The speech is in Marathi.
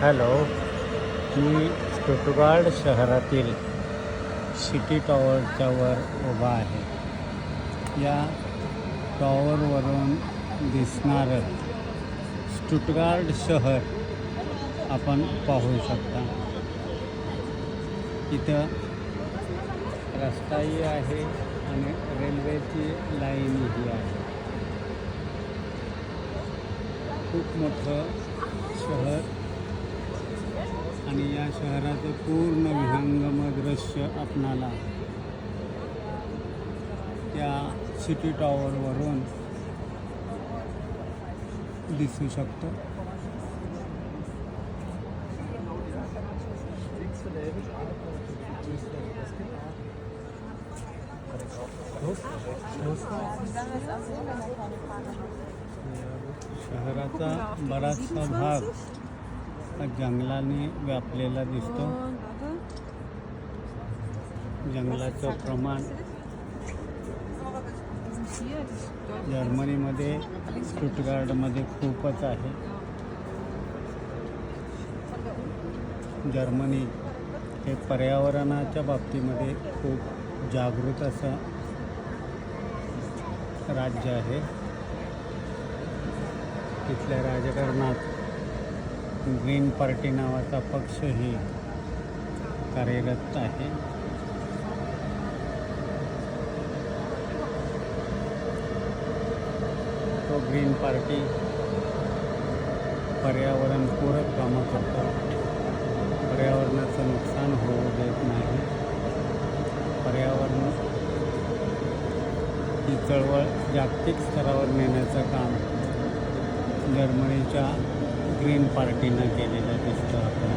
हॅलो मी स्टुटगार्ड शहरातील सिटी टॉवरच्या वर उभा आहे. या टॉवरवरून दिसणारं स्टुटगार्ड शहर आपण पाहू शकता. इथं रस्ताही आहे आणि रेल्वेची लाईनही आहे. खूप मोठं शहर शहराचं पूर्ण विहंगम दृश्य आपणाला त्या सिटी टॉवरवरून दिसू शकतो. शहराचा बराचसा भाग जंगलाने व्यापलेला दिसतो. जंगलाचं प्रमाण जर्मनीमध्ये स्टुटगार्डमध्ये खूपच आहे. जर्मनी हे पर्यावरणाच्या बाबतीमध्ये खूप जागृत असं राज्य आहे. तिथल्या राजकारणात ग्रीन पार्टी नावाचा पक्षही कार्यरत आहे. तो ग्रीन पार्टी पर्यावरणपूरक कामं करतो पर्यावरणाचं नुकसान होऊ देत नाही. पर्यावरण ही चळवळ जागतिक स्तरावर नेण्याचं काम जर्मनीच्या ग्रीन पार्टीनं केलेलं दिसतं आपल्याला.